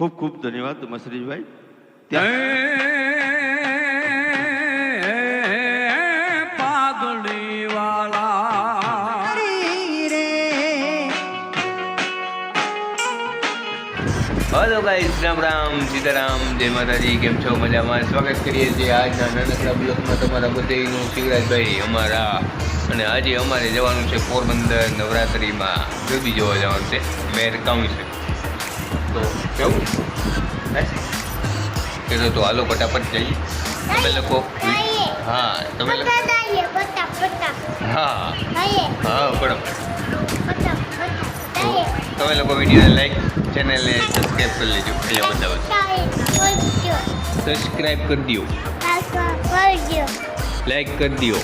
ખૂબ ખૂબ ધન્યવાદ મસરીજભાઈ. પાઘડી વાળા હલો ગાઈસ રામ રામ સીતારામ જય માતાજી કેમ છો? મજામાં? સ્વાગત કરીએ છીએ આજના નાનકડા બ્લોકમાં તમારા બધેનું. શિવરાજભાઈ અમારા અને આજે અમારે જવાનું છે પોરબંદર નવરાત્રિમાં. ગરબી જોવા જવાનું છે મેર કાઉન્સિલ તો કેવું? કીધું તો હાલો ફટાફટ જઈએ. તમે લોકો હા તમે લોકો હા. હા બરાબર તમે લોકો વિડીયોને લાઈક ચેનલને સબસ્ક્રાઈબ કરી લેજો. અહીંયા બતાવો સબસ્ક્રાઈબ કરી દો લાઈક કરી દો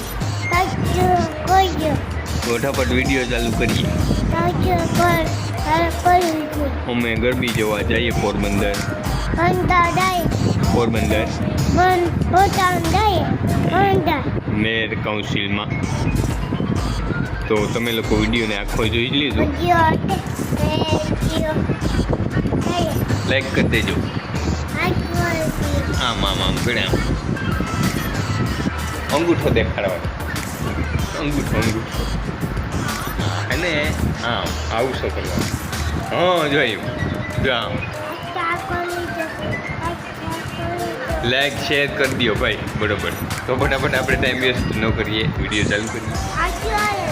ફટાફટ વીડિયો ચાલુ કરીએ. અમે ગરબી જોવા જઈએ પોરબંદર. પોરબંદર. મેર કાઉન્સિલમાં. તો તમે લોકો વિડીયોને આખો જોઈ લીધો લાઈક કરી દેજો. આમ આમ આમ આમ. અંગૂઠો દેખાડવાનો. અંગૂઠો અંગૂઠો. અને આમ આવું શું કરવાનું હા જોઈ જો આમ લાઈક શેર કરી દો ભાઈ. બરોબર. તો ફટાફટ આપણે ટાઈમ વેસ્ટ ન કરીએ. વીડિયો ચાલુ કરીએ.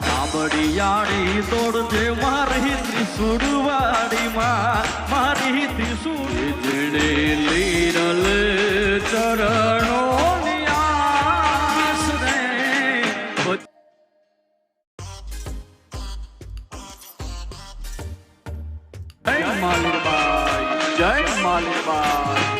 કાબડિયાળી દોડજે મારી ત્રિશુળવાડીમાં મારી ત્રિશુળ જેણે લીરલ ચરણો જય માલિકબાઈ જય માલિકબાઈ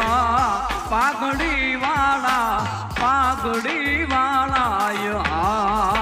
મરજીવા પાઘડી વાળા પાઘડી વાળા